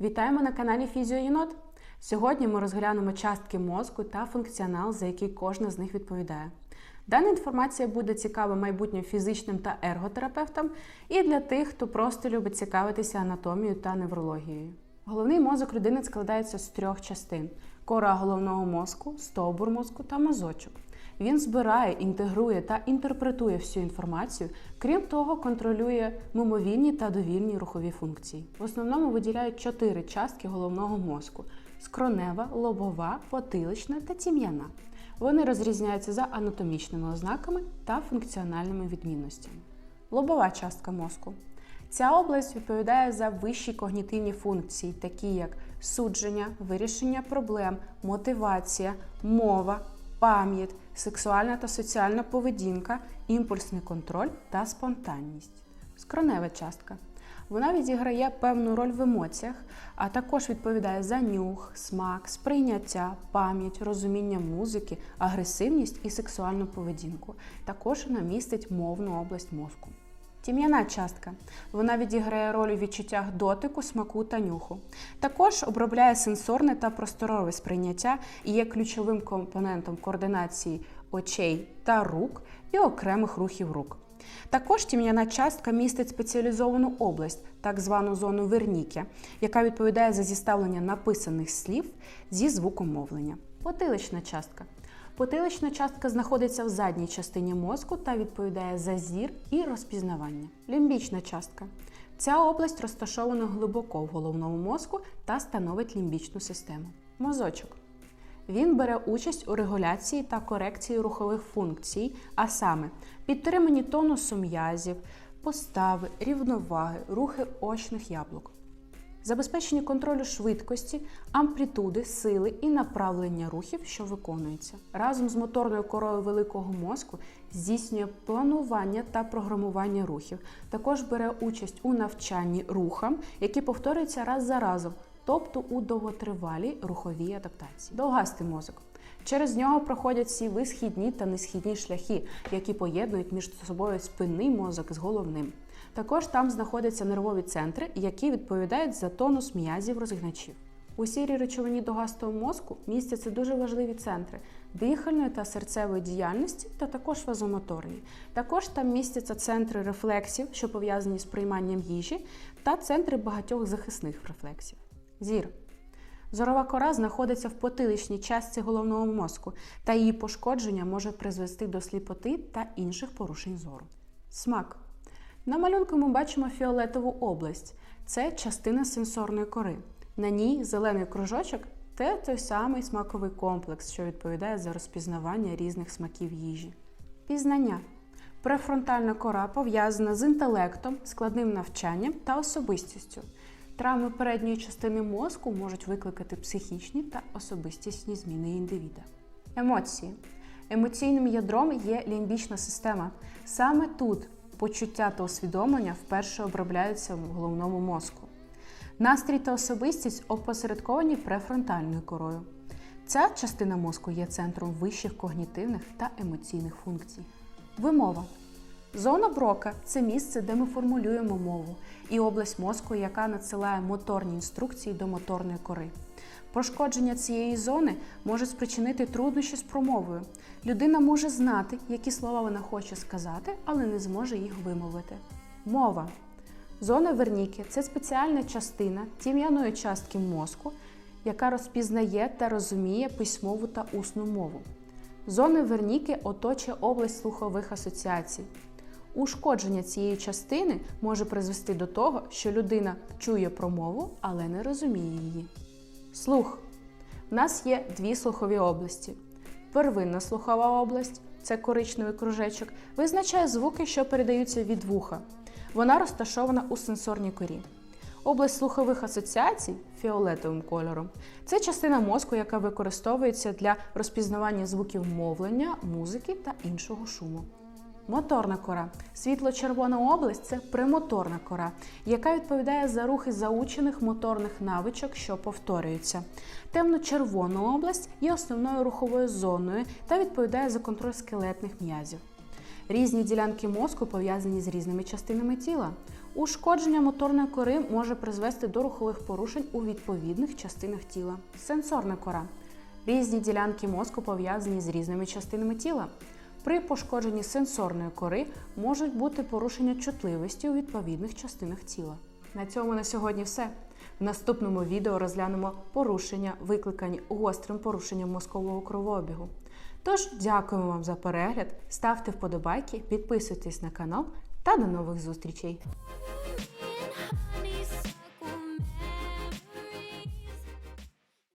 Вітаємо на каналі Фізіоєнот. Сьогодні ми розглянемо частки мозку та функціонал, за який кожна з них відповідає. Дана інформація буде цікава майбутнім фізичним та ерготерапевтам і для тих, хто просто любить цікавитися анатомією та неврологією. Головний мозок людини складається з трьох частин: кора головного мозку, стовбур мозку та мозочок. Він збирає, інтегрує та інтерпретує всю інформацію, крім того, контролює мимовільні та довільні рухові функції. В основному виділяють чотири частки головного мозку: скронева, лобова, потилична та тім'яна. Вони розрізняються за анатомічними ознаками та функціональними відмінностями. Лобова частка мозку. Ця область відповідає за вищі когнітивні функції, такі як судження, вирішення проблем, мотивація, мова, пам'ять, сексуальна та соціальна поведінка, імпульсний контроль та спонтанність. Скронева частка. Вона відіграє певну роль в емоціях, а також відповідає за нюх, смак, сприйняття, пам'ять, розуміння музики, агресивність і сексуальну поведінку. Також вона містить мовну область мозку. Тім'яна частка. Вона відіграє роль у відчуттях дотику, смаку та нюху. Також обробляє сенсорне та просторове сприйняття і є ключовим компонентом координації очей та рук і окремих рухів рук. Також тім'яна частка містить спеціалізовану область, так звану зону Верніке, яка відповідає за зіставлення написаних слів зі звуком мовлення. Потилична частка. Потилична частка знаходиться в задній частині мозку та відповідає за зір і розпізнавання. Лімбічна частка. Ця область розташована глибоко в головному мозку та становить лімбічну систему. Мозочок. Він бере участь у регуляції та корекції рухових функцій, а саме підтриманні тонусу м'язів, постави, рівноваги, рухи очних яблук. Забезпечення контролю швидкості, амплітуди, сили і направлення рухів, що виконуються. Разом з моторною корою великого мозку здійснює планування та програмування рухів. Також бере участь у навчанні рухам, які повторюються раз за разом, тобто у довготривалій руховій адаптації. Довгастий мозок. Через нього проходять всі висхідні та несхідні шляхи, які поєднують між собою спинний мозок з головним. Також там знаходяться нервові центри, які відповідають за тонус м'язів розігначів. У сірій речовині довгастого мозку містяться дуже важливі центри дихальної та серцевої діяльності, та також вазомоторні. Також там містяться центри рефлексів, що пов'язані з прийманням їжі, та центри багатьох захисних рефлексів. Зір. Зорова кора знаходиться в потиличній частці головного мозку, та її пошкодження може призвести до сліпоти та інших порушень зору. Смак. На малюнку ми бачимо фіолетову область. Це частина сенсорної кори. На ній зелений кружочок це той самий смаковий комплекс, що відповідає за розпізнавання різних смаків їжі. Пізнання. Префронтальна кора пов'язана з інтелектом, складним навчанням та особистістю. Травми передньої частини мозку можуть викликати психічні та особистісні зміни індивіда. Емоції. Емоційним ядром є лімбічна система. Саме тут почуття та усвідомлення вперше обробляються в головному мозку. Настрій та особистість опосередковані префронтальною корою. Ця частина мозку є центром вищих когнітивних та емоційних функцій. Вимова. Зона брока це місце, де ми формулюємо мову, і область мозку, яка надсилає моторні інструкції до моторної кори. Пошкодження цієї зони може спричинити труднощі з промовою. Людина може знати, які слова вона хоче сказати, але не зможе їх вимовити. Мова. Зона Верніки це спеціальна частина тім'яної частки мозку, яка розпізнає та розуміє письмову та усну мову. Зона Верніки оточує область слухових асоціацій. Ушкодження цієї частини може призвести до того, що людина чує промову, але не розуміє її. Слух. У нас є дві слухові області. Первинна слухова область це коричневий кружечок, визначає звуки, що передаються від вуха. Вона розташована у сенсорній корі. Область слухових асоціацій фіолетовим кольором це частина мозку, яка використовується для розпізнавання звуків мовлення, музики та іншого шуму. Моторна кора. Світло-червона область це премоторна кора, яка відповідає за рухи заучених моторних навичок, що повторюються. Темно-червона область є основною руховою зоною та відповідає за контроль скелетних м'язів. Різні ділянки мозку пов'язані з різними частинами тіла. Ушкодження моторної кори може призвести до рухових порушень у відповідних частинах тіла. Сенсорна кора. Різні ділянки мозку пов'язані з різними частинами тіла. При пошкодженні сенсорної кори можуть бути порушення чутливості у відповідних частинах тіла. На цьому на сьогодні все. В наступному відео розглянемо порушення, викликані гострим порушенням мозкового кровообігу. Тож, дякуємо вам за перегляд, ставте вподобайки, підписуйтесь на канал та до нових зустрічей!